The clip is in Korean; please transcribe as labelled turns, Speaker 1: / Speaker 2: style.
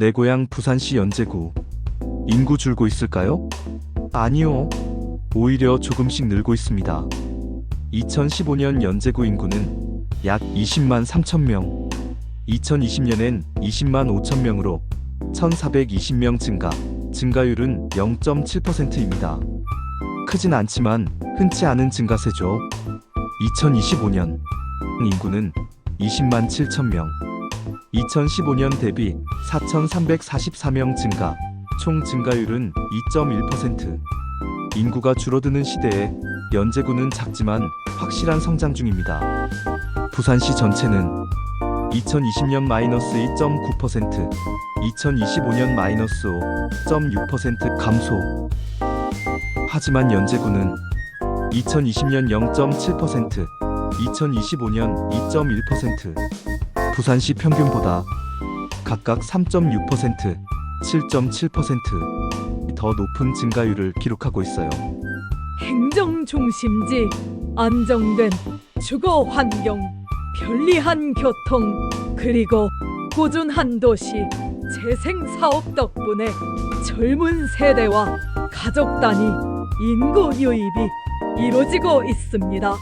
Speaker 1: 내 고향 부산시 연제구. 인구 줄고 있을까요? 아니요. 오히려 조금씩 늘고 있습니다. 2015년 연제구 인구는 약 20만 3천 명. 2020년엔 20만 5천 명으로 1,420명 증가. 증가율은 0.7%입니다. 크진 않지만 흔치 않은 증가세죠. 2025년 인구는 20만 7천 명. 2015년 대비 4,344명 증가. 총 증가율은 2.1%. 인구가 줄어드는 시대에 연제구는 작지만 확실한 성장 중입니다. 부산시 전체는 2020년 마이너스 2.9%, 2025년 마이너스 5.6% 감소. 하지만 연제구는 2020년 0.7%, 2025년 2.1%, 부산시 평균보다 각각 3.6%, 7.7%더 높은 증가율을 기록하고 있어요.
Speaker 2: 행정 중심지, 안정된 주거 환경, 편리한 교통, 그리고 꾸준한 도시 재생 사업 덕분에 젊은 세대와 가족 단위 인구 유입이 이루어지고 있습니다.